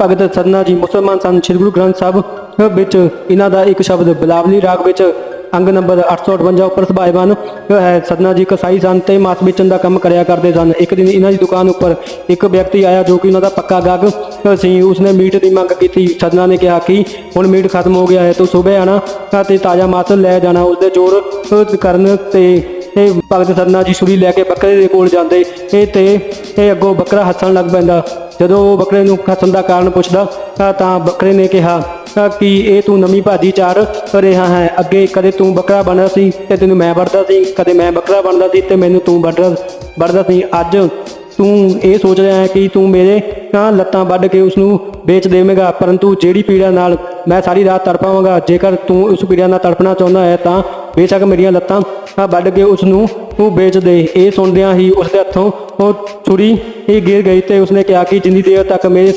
ਭਗਤ ਸਦਨਾ ਜੀ ਮੁਸਲਮਾਨ ਸਨ ਸ੍ਰੀ ਗੁਰੂ ਗ੍ਰੰਥ ਸਾਹਿਬ ਵਿੱਚ ਇਹਨਾਂ ਦਾ ਇੱਕ ਸ਼ਬਦ, ਬਿਲਾਵਲੀ ਰਾਗ ਵਿੱਚ ਅੰਗ ਨੰਬਰ 858 ਉੱਪਰ ਸਭਾਇਵਾਨ ਹੈ ਸਦਨਾ ਜੀ ਕਸਾਈ ਸਨ ਤੇ ਮਾਸ ਵੇਚਣ ਦਾ ਕੰਮ ਕਰਿਆ ਕਰਦੇ ਸਨ। ਇੱਕ ਦਿਨ ਇਹਨਾਂ ਦੀ ਦੁਕਾਨ ਉੱਪਰ ਇੱਕ ਵਿਅਕਤੀ ਆਇਆ ਜੋ ਕਿ ਉਹਨਾਂ ਦਾ ਪੱਕਾ ਗਾਹਕ ਸੀ। ਉਸਨੇ ਮੀਟ ਦੀ ਮੰਗ ਕੀਤੀ। ਸਦਨਾ ਨੇ ਕਿਹਾ ਕਿ ਹੁਣ ਮੀਟ ਖਤਮ ਹੋ ਗਿਆ ਹੈ, ਤੂੰ ਸਵੇਰ ਆਣਾ ਤੇ ਤਾਜ਼ਾ ਮਾਸ ਲੈ ਜਾਣਾ। ਉਸਦੇ ਜ਼ੋਰ ਕਰਨ ਤੇ ਇਹ ਭਗਤ ਸਰਨਾ ਜੀ ਛੁਰੀ ਲੈ ਕੇ ਬੱਕਰੇ ਦੇ ਕੋਲ ਜਾਂਦੇ, ਇਹ ਤੇ ਇਹ ਅੱਗੋਂ ਬੱਕਰਾ ਹੱਸਣ ਲੱਗ ਪੈਂਦਾ। ਜਦੋਂ ਉਹ ਬੱਕਰੇ ਨੂੰ ਹੱਸਣ ਦਾ ਕਾਰਨ ਪੁੱਛਦਾ, ਤਾਂ- ਬੱਕਰੇ ਨੇ ਕਿਹਾ ਕਿ ਇਹ ਤੂੰ ਨਵੀਂ ਭਾਜੀ ਚਾਰ ਰਿਹਾ ਹੈ? ਅੱਗੇ ਕਦੇ ਤੂੰ ਬੱਕਰਾ ਬਣਦਾ ਸੀ ਤੇ ਤੈਨੂੰ ਮੈਂ ਵੜਦਾ ਸੀ, ਕਦੇ ਮੈਂ ਬੱਕਰਾ ਬਣਦਾ ਸੀ ਤੇ ਮੈਨੂੰ ਤੂੰ ਵੜਦਾ ਵੜਦਾ ਸੀ। ਅੱਜ ਤੂੰ ਇਹ ਸੋਚ ਰਿਹਾ ਹੈ ਕਿ ਤੂੰ ਮੇਰੇ ਤਾਂ ਲੱਤਾਂ ਵੱਢ ਕੇ ਉਸ ਨੂੰ ਵੇਚ ਦੇਵੇਂਗਾ, ਪਰੰਤੂ ਜਿਹੜੀ ਪੀੜਾ ਨਾਲ ਮੈਂ ਸਾਰੀ ਰਾਤ ਤੜਪਾਵਾਂਗਾ ਜੇਕਰ ਤੂੰ ਉਸ ਪੀੜਾ ਨਾਲ ਤੜਪਣਾ ਚਾਹੁੰਦਾ ਹੈ ਤਾਂ ਬੇਸ਼ੱਕ ਮੇਰੀਆਂ ਲੱਤਾਂ ਵੱਢ ਕੇ ਉਸ ਨੂੰ ਤੂੰ ਵੇਚ ਦੇ। ਇਹ ਸੁਣਦਿਆਂ ਹੀ ਉਸ ਦੇ ਹੱਥੋਂ ਉਹ ਛੁਰੀ ਹੀ ਗਿਰ ਗਈ ਤੇ ਉਸਨੇ ਕਿਹਾ ਕਿ ਜਿੰਨੀ ਦੇਰ ਤੱਕ ਮੇਰੇ